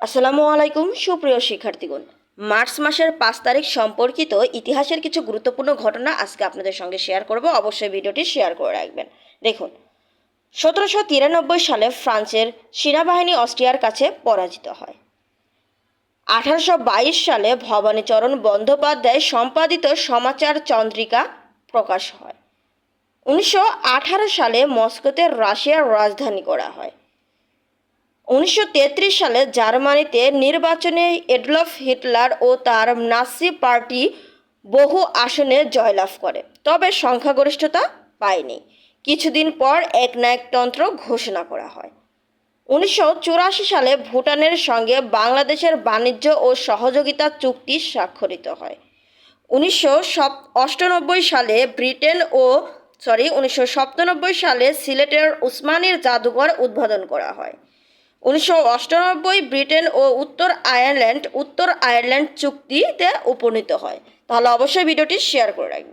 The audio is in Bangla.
আসসালামু আলাইকুম, সুপ্রিয় শিক্ষার্থীগণ। মার্চ মাসের পাঁচ তারিখ সম্পর্কিত ইতিহাসের কিছু গুরুত্বপূর্ণ ঘটনা আজকে আপনাদের সঙ্গে শেয়ার করব। অবশ্যই ভিডিওটি শেয়ার করে রাখবেন। দেখুন, সতেরোশো তিরানব্বই সালে ফ্রান্সের সেনাবাহিনী অস্ট্রিয়ার কাছে পরাজিত হয়। আঠারোশো বাইশ সালে ভবানীচরণ বন্দ্যোপাধ্যায় সম্পাদিত সমাচার চন্দ্রিকা প্রকাশ হয়। উনিশশো আঠারো সালে মস্কোতে রাশিয়ার রাজধানী করা হয়। উনিশশো তেত্রিশ সালে জার্মানিতে নির্বাচনে এডলফ হিটলার ও তার নাসি পার্টি বহু আসনে জয়লাভ করে, তবে সংখ্যাগরিষ্ঠতা পায়নি। কিছুদিন পর একনায়কতন্ত্র ঘোষণা করা হয়। উনিশশো চুরাশি সালে ভুটানের সঙ্গে বাংলাদেশের বাণিজ্য ও সহযোগিতা চুক্তি স্বাক্ষরিত হয়। উনিশশো সালে ব্রিটেন ও সরি উনিশশো সাতানব্বই সালে সিলেটের উসমানীর জাদুঘর উদ্বোধন করা হয়। উনিশশো অষ্টানব্বই ব্রিটেন ও উত্তর আয়ারল্যান্ড উত্তর আয়ারল্যান্ড চুক্তিতে উপনীত হয়। তাহলে অবশ্যই ভিডিওটি শেয়ার করে রাখবেন।